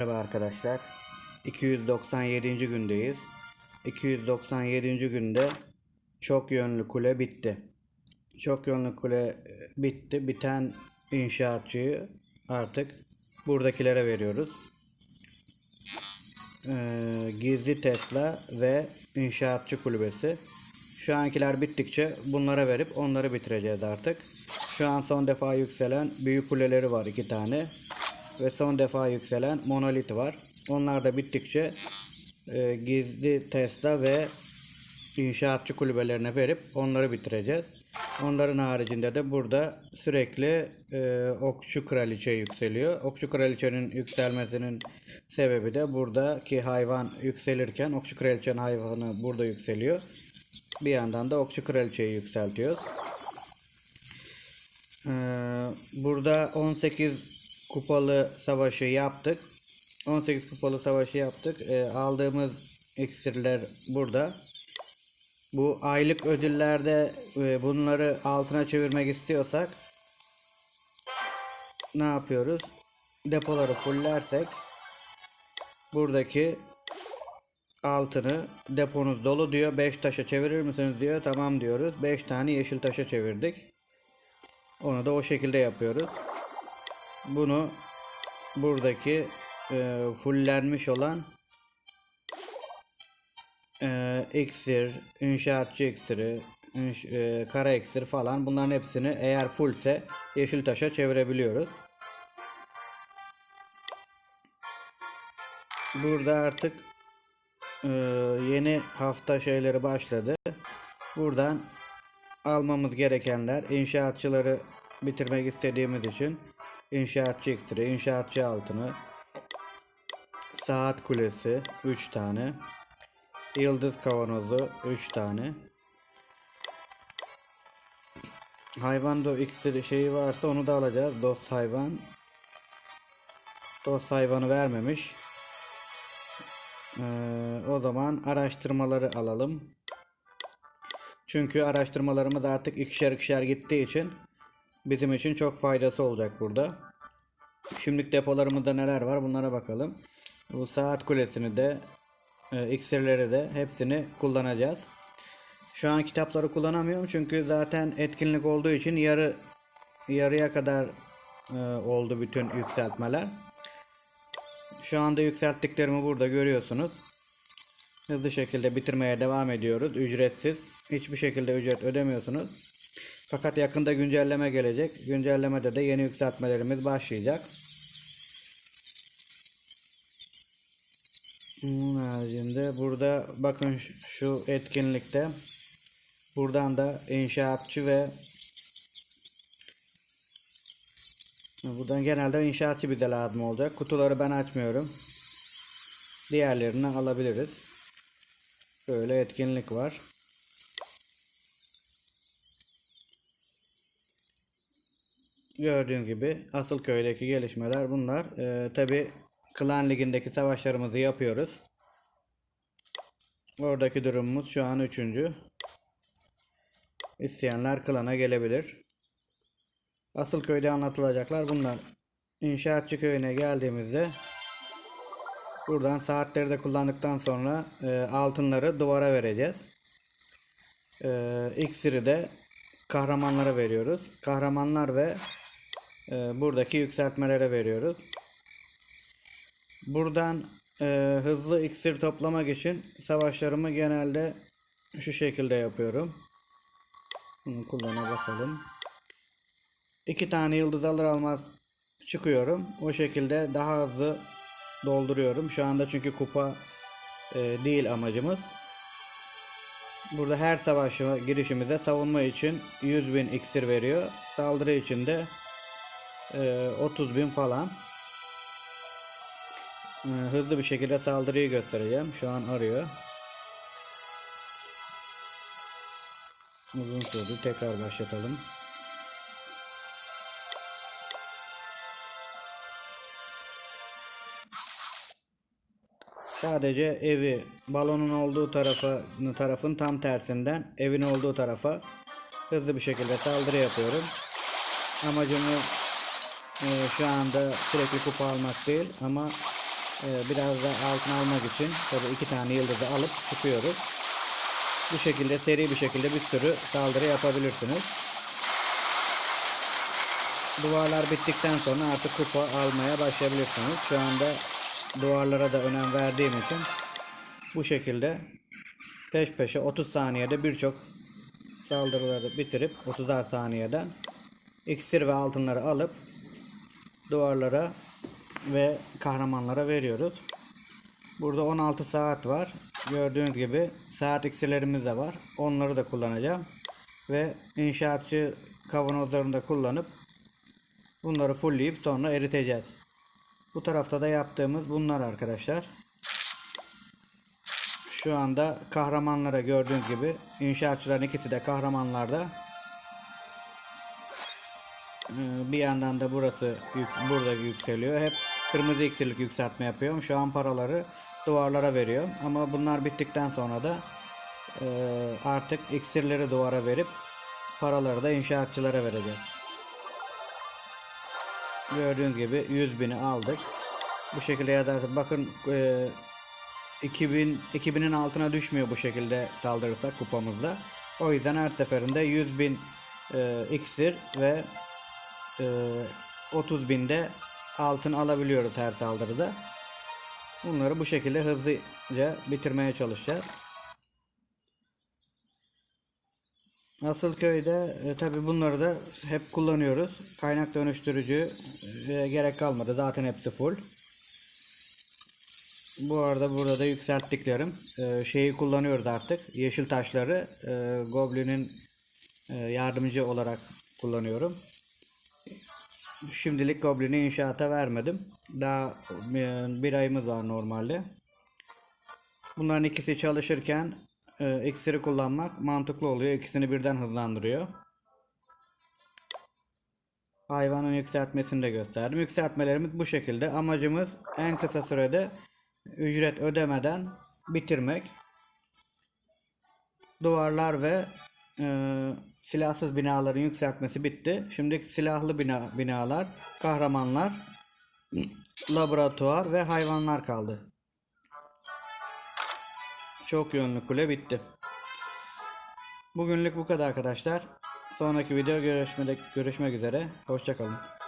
Merhaba arkadaşlar. 297. gündeyiz. 297. günde çok yönlü kule bitti. Çok yönlü kule e, bitti. Biten inşaatçıyı artık buradakilere veriyoruz. Ee, gizli Tesla ve inşaatçı kulübesi. Şu ankiler bittikçe bunlara verip onları bitireceğiz artık. Şu an son defa yükselen büyük kuleleri var iki tane. Ve son defa yükselen monolit var. Onlar da bittikçe e, gizli Tesla ve inşaatçı kulübelerine verip onları bitireceğiz. Onların haricinde de burada sürekli e, okçu kraliçe yükseliyor. Okçu kraliçenin yükselmesinin sebebi de buradaki hayvan yükselirken okçu kraliçenin hayvanı burada yükseliyor. Bir yandan da okçu kraliçeyi yükseltiyoruz. Ee, burada 18 kupalı savaşı yaptık. 18 kupalı savaşı yaptık. Ee, aldığımız iksirler burada. Bu aylık ödüllerde e, bunları altına çevirmek istiyorsak ne yapıyoruz? Depoları fullersek buradaki altını deponuz dolu diyor. 5 taşa çevirir misiniz diyor. Tamam diyoruz. 5 tane yeşil taşa çevirdik. Onu da o şekilde yapıyoruz. Bunu buradaki e, fullenmiş olan e, iksir, inşaatçı iksiri, inş- e, kara iksir falan bunların hepsini eğer fullse yeşil taşa çevirebiliyoruz. Burada artık e, yeni hafta şeyleri başladı. Buradan almamız gerekenler inşaatçıları bitirmek istediğimiz için inşaatçı iksiri, inşaatçı altını, saat kulesi 3 tane, yıldız kavanozu 3 tane. Hayvan da iksiri şeyi varsa onu da alacağız. Dost hayvan. Dost hayvanı vermemiş. Ee, o zaman araştırmaları alalım. Çünkü araştırmalarımız artık ikişer ikişer gittiği için bizim için çok faydası olacak burada. Şimdilik depolarımızda neler var bunlara bakalım. Bu saat kulesini de e, iksirleri de hepsini kullanacağız. Şu an kitapları kullanamıyorum çünkü zaten etkinlik olduğu için yarı yarıya kadar e, oldu bütün yükseltmeler. Şu anda yükselttiklerimi burada görüyorsunuz. Hızlı şekilde bitirmeye devam ediyoruz. Ücretsiz. Hiçbir şekilde ücret ödemiyorsunuz. Fakat yakında güncelleme gelecek. Güncellemede de yeni yükseltmelerimiz başlayacak. Bunun haricinde burada bakın şu- etkinlikte buradan da inşaatçı ve buradan genelde inşaatçı bize lazım olacak. Kutuları ben açmıyorum. Diğerlerini alabiliriz. Böyle etkinlik var. Gördüğün gibi asıl köydeki gelişmeler bunlar. Ee, Tabi Klan Ligi'ndeki savaşlarımızı yapıyoruz. Oradaki durumumuz şu an üçüncü. İsteyenler klana gelebilir. Asıl köyde anlatılacaklar bunlar. İnşaatçı köyüne geldiğimizde buradan saatleri de kullandıktan sonra e, altınları duvara vereceğiz. E, iksiri de kahramanlara veriyoruz. Kahramanlar ve e, buradaki yükseltmelere veriyoruz. Buradan e, hızlı iksir toplamak için savaşlarımı genelde şu şekilde yapıyorum. Bunu kullana basalım. İki tane yıldız alır almaz çıkıyorum. O şekilde daha hızlı dolduruyorum. Şu anda çünkü kupa e, değil amacımız. Burada her savaşa girişimizde savunma için 100 bin iksir veriyor. Saldırı için de e, 30 bin falan. E, hızlı bir şekilde saldırıyı göstereceğim. Şu an arıyor. Uzun sürdü. Tekrar başlatalım. Sadece evi balonun olduğu tarafa tarafın tam tersinden evin olduğu tarafa hızlı bir şekilde saldırı yapıyorum. Amacımı e, şu anda sürekli kupa almak değil ama Ee, biraz da altın almak için tabii iki tane yıldızı alıp çıkıyoruz. Bu şekilde seri bir şekilde bir sürü saldırı yapabilirsiniz. Duvarlar bittikten sonra artık kupa almaya başlayabilirsiniz. Şu anda duvarlara da önem verdiğim için bu şekilde peş peşe 30 saniyede birçok saldırıları bitirip 30'ar saniyeden iksir ve altınları alıp duvarlara ve kahramanlara veriyoruz. Burada 16 saat var. Gördüğünüz gibi saat iksirlerimiz de var. Onları da kullanacağım. Ve inşaatçı kavanozlarını da kullanıp bunları fullleyip sonra eriteceğiz. Bu tarafta da yaptığımız bunlar arkadaşlar. Şu anda kahramanlara gördüğünüz gibi inşaatçıların ikisi de kahramanlarda. Ee, Bir yandan da burası burada yükseliyor. Hep kırmızı iksirlik yükseltme yapıyorum. Şu an paraları duvarlara veriyorum. Ama bunlar bittikten sonra da e, artık iksirleri duvara verip paraları da inşaatçılara vereceğiz. Gördüğünüz gibi 100 bini aldık. Bu şekilde ya da bakın e, 2000 2000'in altına düşmüyor bu şekilde saldırırsak kupamızda. O yüzden her seferinde 100 bin e, iksir ve e, 30 binde altın alabiliyoruz her saldırıda. Bunları bu şekilde hızlıca bitirmeye çalışacağız. Asıl köyde e, tabi bunları da hep kullanıyoruz. Kaynak dönüştürücü e, gerek kalmadı. Zaten hepsi full. Bu arada burada da yükselttiklerim e, şeyi kullanıyoruz artık. Yeşil taşları e, Goblin'in e, yardımcı olarak kullanıyorum. Şimdilik Goblin'i inşaata vermedim. Daha e, bir ayımız var normalde. Bunların ikisi çalışırken e, iksiri kullanmak mantıklı oluyor. İkisini birden hızlandırıyor. Hayvanın yükseltmesini de gösterdim. Yükseltmelerimiz bu şekilde. Amacımız en kısa sürede ücret ödemeden bitirmek. Duvarlar ve e, silahsız binaların yükseltmesi bitti. Şimdi silahlı bina, binalar, kahramanlar, laboratuvar ve hayvanlar kaldı. Çok yönlü kule bitti. Bugünlük bu kadar arkadaşlar. Sonraki video görüşmek, görüşmek üzere. Hoşçakalın.